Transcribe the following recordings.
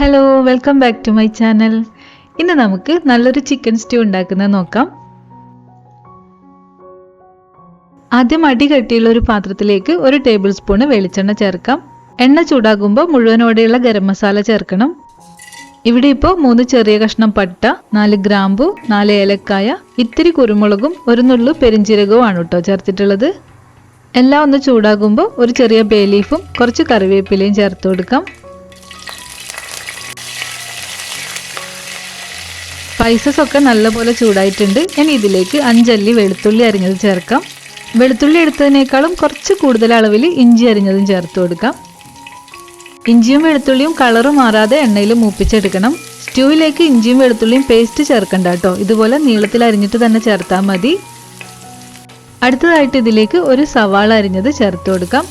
Hello welcome back to my channel ഇന്ന് നമുക്ക് നല്ലൊരു ചിക്കൻ സ്റ്റൂ ഉണ്ടാക്കുന്നത് നോക്കാം. ആദ്യം അടി കട്ടിയുള്ള ഒരു പാത്രത്തിലേക്ക് ഒരു ടേബിൾ സ്പൂണ് വെളിച്ചെണ്ണ ചേർക്കാം. എണ്ണ ചൂടാകുമ്പോൾ മുഴുവനോടെയുള്ള ഗരം മസാല ചേർക്കണം. ഇവിടെ ഇപ്പോൾ മൂന്ന് ചെറിയ കഷ്ണം പട്ട നാല് ഗ്രാമ്പു നാല് ഏലക്കായ ഇത്തിരി കുരുമുളകും ഒരു നുള്ളു പെരിഞ്ചീരകവും ആണ് കേട്ടോ ചേർത്തിട്ടുള്ളത്. എല്ലാം ഒന്ന് ചൂടാകുമ്പോൾ ഒരു ചെറിയ ബേ ലീഫും കുറച്ച് കറിവേപ്പിലയും ചേർത്ത് കൊടുക്കാം. സ്പൈസസ് ഒക്കെ നല്ലപോലെ ചൂടായിട്ടുണ്ട്. ഇനി ഇതിലേക്ക് അഞ്ചല്ലി വെളുത്തുള്ളി അരിഞ്ഞത് ചേർക്കാം. വെളുത്തുള്ളി എടുത്തതിനേക്കാളും കുറച്ച് കൂടുതൽ അളവിൽ ഇഞ്ചി അരിഞ്ഞതും ചേർത്ത് കൊടുക്കാം. ഇഞ്ചിയും വെളുത്തുള്ളിയും കളറ് മാറാതെ എണ്ണയിൽ മൂപ്പിച്ചെടുക്കണം. സ്റ്റൂവിലേക്ക് ഇഞ്ചിയും വെളുത്തുള്ളിയും പേസ്റ്റ് ചേർക്കണ്ട കേട്ടോ. ഇതുപോലെ നീളത്തിൽ അരിഞ്ഞിട്ട് തന്നെ ചേർത്താൽ മതി. അടുത്തതായിട്ട് ഇതിലേക്ക് ഒരു സവാള അരിഞ്ഞത് ചേർത്ത് കൊടുക്കാം.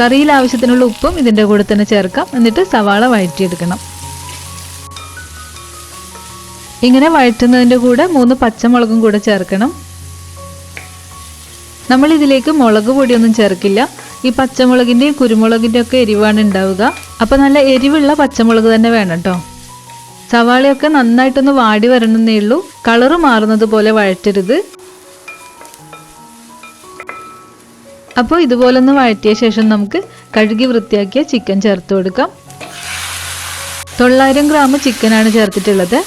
കറിയിൽ ആവശ്യത്തിനുള്ള ഉപ്പും ഇതിന്റെ കൂടെ തന്നെ ചേർക്കാം. എന്നിട്ട് സവാള വഴറ്റിയെടുക്കണം. ഇങ്ങനെ വഴറ്റുന്നതിന്റെ കൂടെ മൂന്ന് പച്ചമുളകും കൂടെ ചേർക്കണം. നമ്മൾ ഇതിലേക്ക് മുളക് പൊടിയൊന്നും ചേർക്കില്ല. ഈ പച്ചമുളകിന്റെയും കുരുമുളകിന്റെ ഒക്കെ എരിവാണ് ഉണ്ടാവുക. അപ്പോൾ നല്ല എരിവുള്ള പച്ചമുളക് തന്നെ വേണം കേട്ടോ സവാളയൊക്കെ നന്നായിട്ടൊന്ന് വാടി വരണമെന്നേ ഉള്ളൂ. കളറ് മാറുന്നത് പോലെ വഴറ്റരുത്. അപ്പോൾ ഇതുപോലെ ഒന്ന് വഴറ്റിയ ശേഷം നമുക്ക് കഴുകി വൃത്തിയാക്കിയ ചിക്കൻ ചേർത്ത് കൊടുക്കാം. തൊള്ളായിരം ഗ്രാം ചിക്കനാണ് ചേർത്തിട്ടുള്ളത്.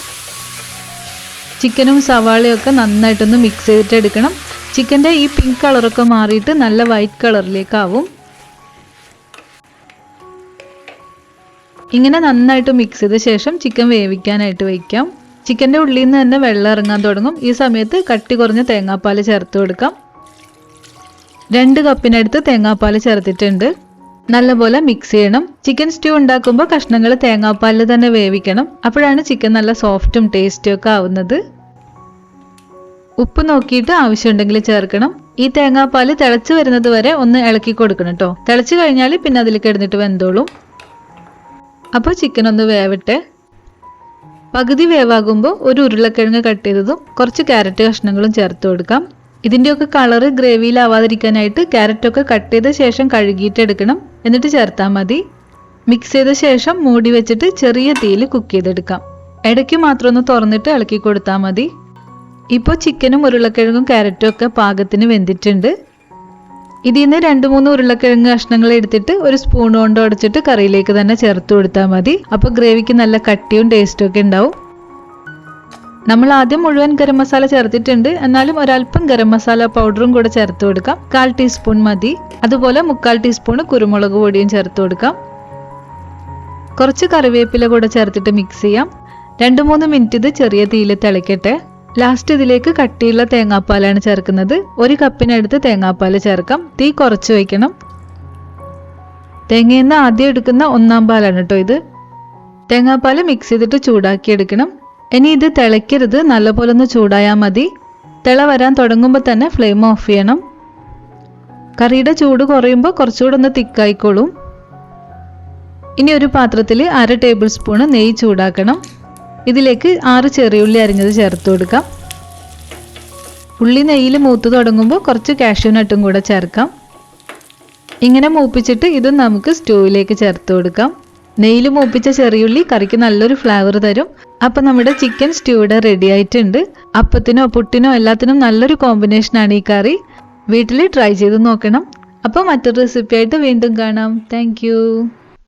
ചിക്കനും സവാളയും ഒക്കെ നന്നായിട്ടൊന്ന് മിക്സ് ചെയ്തിട്ട് എടുക്കണം ചിക്കന്റെ ഈ പിങ്ക് കളറൊക്കെ മാറിയിട്ട് നല്ല വൈറ്റ് കളറിലേക്കാവും ഇങ്ങനെ നന്നായിട്ട് മിക്സ് ചെയ്ത ശേഷം ചിക്കൻ വേവിക്കാനായിട്ട് വയ്ക്കാം ചിക്കന്റെ ഉള്ളിൽ നിന്ന് തന്നെ വെള്ളം ഇറങ്ങാൻ തുടങ്ങും. ഈ സമയത്ത് കട്ടി കുറഞ്ഞ തേങ്ങാപ്പാൽ ചേർത്ത് കൊടുക്കാം. രണ്ട് കപ്പിനടുത്ത് തേങ്ങാപ്പാൽ ചേർത്തിട്ടുണ്ട്. നല്ലപോലെ മിക്സ് ചെയ്യണം. ചിക്കൻ സ്റ്റ്യൂ ഉണ്ടാക്കുമ്പോൾ കഷ്ണങ്ങൾ തേങ്ങാപ്പാലിൽ തന്നെ വേവിക്കണം. അപ്പോഴാണ് ചിക്കൻ നല്ല സോഫ്റ്റും ടേസ്റ്റും ഒക്കെ ആവുന്നത്. ഉപ്പ് നോക്കിയിട്ട് ആവശ്യമുണ്ടെങ്കിൽ ചേർക്കണം. ഈ തേങ്ങാപ്പാൽ തിളച്ച് വരുന്നത് വരെ ഒന്ന് ഇളക്കി കൊടുക്കണം കേട്ടോ തിളച്ച് കഴിഞ്ഞാൽ പിന്നെ അതിലേക്ക് കിടന്നിട്ട് വെന്തോളും. അപ്പോൾ ചിക്കൻ ഒന്ന് വേവട്ടെ. പകുതി വേവാകുമ്പോൾ ഒരു ഉരുളക്കിഴങ്ങ് കട്ട് ചെയ്തതും കുറച്ച് ക്യാരറ്റ് കഷ്ണങ്ങളും ചേർത്ത് കൊടുക്കാം. ഇതിന്റെയൊക്കെ കളറ് ഗ്രേവിയിലാവാതിരിക്കാനായിട്ട് ക്യാരറ്റൊക്കെ കട്ട് ചെയ്ത ശേഷം കഴുകിയിട്ട് എടുക്കണം എന്നിട്ട് ചേർത്താൽ മതി. മിക്സ് ചെയ്ത ശേഷം മൂടി വെച്ചിട്ട് ചെറിയ തീയിൽ കുക്ക് ചെയ്തെടുക്കാം. ഇടയ്ക്ക് മാത്രം ഒന്ന് തുറന്നിട്ട് ഇളക്കി കൊടുത്താൽ മതി. ഇപ്പോൾ ചിക്കനും ഉരുളക്കിഴങ്ങും ക്യാരറ്റും ഒക്കെ പാകത്തിന് വെന്തിട്ടുണ്ട്. ഇതിൽ നിന്ന് രണ്ട് മൂന്ന് ഉരുളക്കിഴങ്ങ് കഷ്ണങ്ങൾ എടുത്തിട്ട് ഒരു സ്പൂൺ കൊണ്ട് ഉടച്ചിട്ട് കറിയിലേക്ക് തന്നെ ചേർത്ത് കൊടുത്താൽ മതി. അപ്പോൾ ഗ്രേവിക്ക് നല്ല കട്ടിയും ടേസ്റ്റും ഒക്കെ ഉണ്ടാവും. നമ്മൾ ആദ്യം മുഴുവൻ ഗരം മസാല ചേർത്തിട്ടുണ്ട്. എന്നാലും ഒരല്പം ഗരം മസാല പൗഡറും കൂടെ ചേർത്ത് കൊടുക്കാം. കാൽ ടീസ്പൂൺ മതി. അതുപോലെ മുക്കാൽ ടീസ്പൂൺ കുരുമുളക് പൊടിയും ചേർത്ത് കൊടുക്കാം. കുറച്ച് കറിവേപ്പില കൂടെ ചേർത്തിട്ട് മിക്സ് ചെയ്യാം. രണ്ട് മൂന്ന് മിനിറ്റ് ഇത് ചെറിയ തീയിൽ തിളയ്ക്കട്ടെ ലാസ്റ്റ് ഇതിലേക്ക് കട്ടിയുള്ള തേങ്ങാപ്പാലാണ് ചേർക്കുന്നത്. ഒരു കപ്പിനടുത്ത് തേങ്ങാപ്പാൽ ചേർക്കാം. തീ കുറച്ച് വയ്ക്കണം. തേങ്ങയിൽ നിന്ന് ആദ്യം എടുക്കുന്ന ഒന്നാം പാലാണ് കേട്ടോ ഇത്. തേങ്ങാപ്പാൽ മിക്സ് ചെയ്തിട്ട് ചൂടാക്കി എടുക്കണം ഇനി ഇത് തിളയ്ക്കരുത്. നല്ലപോലെ ഒന്ന് ചൂടായാൽ മതി. തിള വരാൻ തുടങ്ങുമ്പോൾ തന്നെ ഫ്ലെയിം ഓഫ് ചെയ്യണം. കറിയുടെ ചൂട് കുറയുമ്പോൾ കുറച്ചുകൂടെ ഒന്ന് തിക്കായിക്കോളും ഇനി ഒരു പാത്രത്തിൽ അര ടേബിൾ സ്പൂണ് നെയ്യ് ചൂടാക്കണം. ഇതിലേക്ക് ആറ് ചെറിയുള്ളി അരിഞ്ഞത് ചേർത്ത് കൊടുക്കാം. ഉള്ളി നെയ്യിൽ മൂത്ത് തുടങ്ങുമ്പോൾ കുറച്ച് കാഷ്യൂ നട്ടും കൂടെ ചേർക്കാം. ഇങ്ങനെ മൂപ്പിച്ചിട്ട് ഇത് നമുക്ക് സ്റ്റൂവിലേക്ക് ചേർത്ത് കൊടുക്കാം. നെയ്യിൽ മൂപ്പിച്ച ചെറിയുള്ളി കറിക്ക് നല്ലൊരു ഫ്ലേവർ തരും. അപ്പം നമ്മുടെ ചിക്കൻ സ്റ്റൂവിടെ റെഡി ആയിട്ടുണ്ട്. അപ്പത്തിനോ പുട്ടിനോ എല്ലാത്തിനും നല്ലൊരു കോമ്പിനേഷൻ ആണ് ഈ കറി. വീട്ടിൽ ട്രൈ ചെയ്ത് നോക്കണം. അപ്പോൾ മറ്റൊരു റെസിപ്പി ആയിട്ട് വീണ്ടും കാണാം. താങ്ക്